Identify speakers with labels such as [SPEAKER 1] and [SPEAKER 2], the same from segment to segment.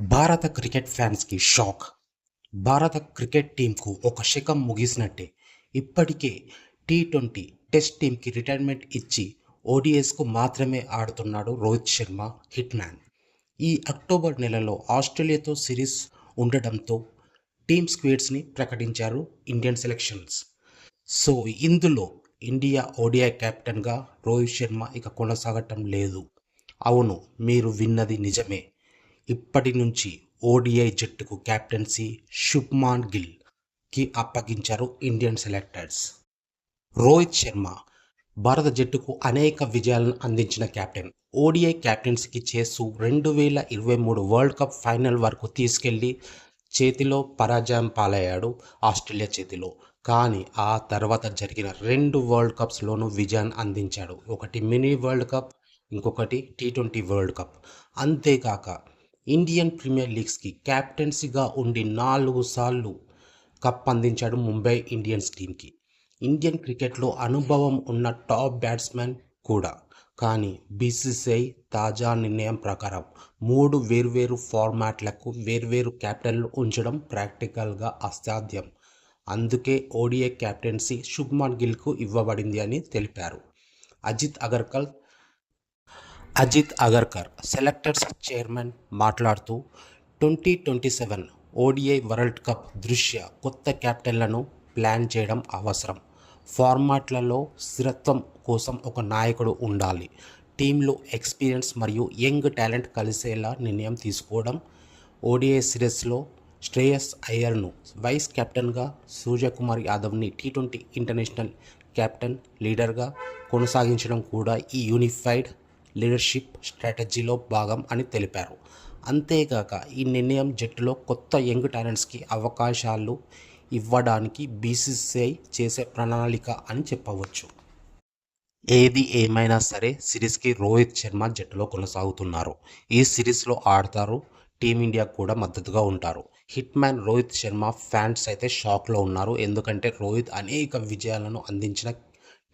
[SPEAKER 1] భారత క్రికెట్ ఫ్యాన్స్కి షాక్. భారత క్రికెట్ టీంకు ఒక శకం ముగిసినట్టే. ఇప్పటికే టీ ట్వంటీ టెస్ట్ టీంకి రిటైర్మెంట్ ఇచ్చి ఓడిఎస్కు మాత్రమే ఆడుతున్నాడు రోహిత్ శర్మ హిట్ మ్యాన్. ఈ అక్టోబర్ నెలలో ఆస్ట్రేలియాతో సిరీస్ ఉండడంతో టీమ్ స్క్వేడ్స్ని ప్రకటించారు ఇండియన్ సెలెక్షన్స్. సో ఇందులో ఇండియా ఓడిఐ కెప్టెన్గా రోహిత్ శర్మ ఇక కొనసాగటం లేదు. అవును మీరు విన్నది నిజమే. ఇప్పటి నుంచి ఓడిఐ జట్టుకు కెప్టెన్సీ శుభ్మాన్ గిల్కి అప్పగించారు ఇండియన్ సెలెక్టర్స్. రోహిత్ శర్మ భారత జట్టుకు అనేక విజయాలను అందించిన కెప్టెన్ ఓడిఐ కెప్టెన్సీకి చేస్తూ రెండు వేల ఇరవై మూడు వరల్డ్ కప్ ఫైనల్ వరకు తీసుకెళ్ళి చేతిలో పరాజయం పాలయ్యాడు ఆస్ట్రేలియా చేతిలో. కానీ ఆ తర్వాత జరిగిన రెండు వరల్డ్ కప్స్లోనూ విజయాన్ని అందించాడు. ఒకటి మినీ వరల్డ్ కప్ ఇంకొకటి టీ ట్వంటీ వరల్డ్ కప్. అంతేకాక ఇండియన్ ప్రీమియర్ లీగ్స్కి కెప్టెన్సీగా ఉండి నాలుగు సార్లు కప్ అందించాడు ముంబై ఇండియన్స్ టీంకి ఇండియన్ క్రికెట్లో అనుభవం ఉన్న టాప్ బ్యాట్స్మెన్ కూడా. కానీ బీసీసీఐ తాజా నిర్ణయం ప్రకారం మూడు వేర్వేరు ఫార్మాట్లకు వేర్వేరు క్యాప్టెన్లు ఉంచడం ప్రాక్టికల్గా అసాధ్యం. అందుకే ఓడిఐ కెప్టెన్సీ శుభ్మాన్ గిల్కు ఇవ్వబడింది అని తెలిపారు. అజిత్ అగర్కల్ అజిత్ అగర్కర్ సెలెక్టర్స్ చైర్మన్ మాట్లాడుతూ twenty twenty seven ODI world cup దృష్ట్యా కొత్త క్యాప్టెన్లను ప్లాన్ చేయడం అవసరం. ఫార్మాట్లలో స్థిరత్వం కోసం ఒక నాయకుడు ఉండాలి. టీంలో ఎక్స్పీరియన్స్ మరియు యంగ్ టాలెంట్ కలిసేలా నిర్ణయం తీసుకోవడం. ఓడిఐ సిరీస్లో శ్రేయస్ అయ్యర్ను వైస్ కెప్టెన్గా సూర్యకుమార్ యాదవ్ని టీ ట్వంటీ ఇంటర్నేషనల్ కెప్టెన్ లీడర్గా కొనసాగించడం కూడా ఈ యూనిఫైడ్ లీడర్షిప్ స్ట్రాటజీలో భాగం అని తెలిపారు. అంతేకాక ఈ నిర్ణయం జట్టులో కొత్త యంగ్ టాలెంట్స్కి అవకాశాలు ఇవ్వడానికి బీసీసీఐ చేసే ప్రణాళిక అని చెప్పవచ్చు. ఏది ఏమైనా సరే సిరీస్కి రోహిత్ శర్మ జట్టులో కొనసాగుతున్నారు. ఈ సిరీస్లో ఆడతారు టీమిండియా కూడా మద్దతుగా ఉంటారు. Hit man Rohit Sharma fans అయితే షాక్లో ఉన్నారు. ఎందుకంటే రోహిత్ అనేక విజయాలను అందించిన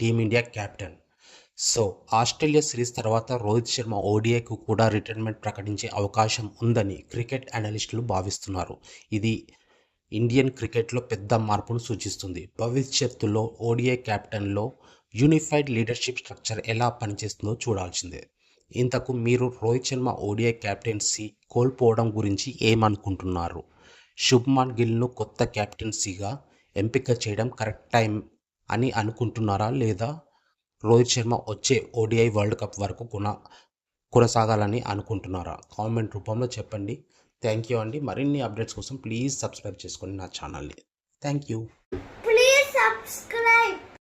[SPEAKER 1] team India captain so Australia series తర్వాత రోహిత్ శర్మ ఓడిఐకు కూడా రిటైర్మెంట్ ప్రకటించే అవకాశం ఉందని క్రికెట్ అనలిస్టులు భావిస్తున్నారు. ఇది ఇండియన్ క్రికెట్లో పెద్ద మార్పును సూచిస్తుంది. భవిష్యత్తులో ఓడిఐ కెప్టెన్లో యూనిఫైడ్ లీడర్షిప్ స్ట్రక్చర్ ఎలా పనిచేస్తుందో చూడాల్సిందే. ఇంతకు మీరు రోహిత్ శర్మ ఓడిఐ కెప్టెన్సీ కోల్పోవడం గురించి ఏమనుకుంటున్నారు? శుభ్మాన్ గిల్ను కొత్త కెప్టెన్సీగా ఎంపిక చేయడం కరెక్ట్ టైం అని అనుకుంటున్నారా లేదా? రోహిత్ శర్మ వచ్చే ఓడిఐ వరల్డ్ కప్ వరకు కొన కొనసాగాలని అనుకుంటున్నారా? కామెంట్ రూపంలో చెప్పండి. థ్యాంక్ యూ అండి. మరిన్ని అప్డేట్స్ కోసం ప్లీజ్ సబ్స్క్రైబ్ చేసుకోండి నా ఛానల్ని. Thank you.
[SPEAKER 2] Please subscribe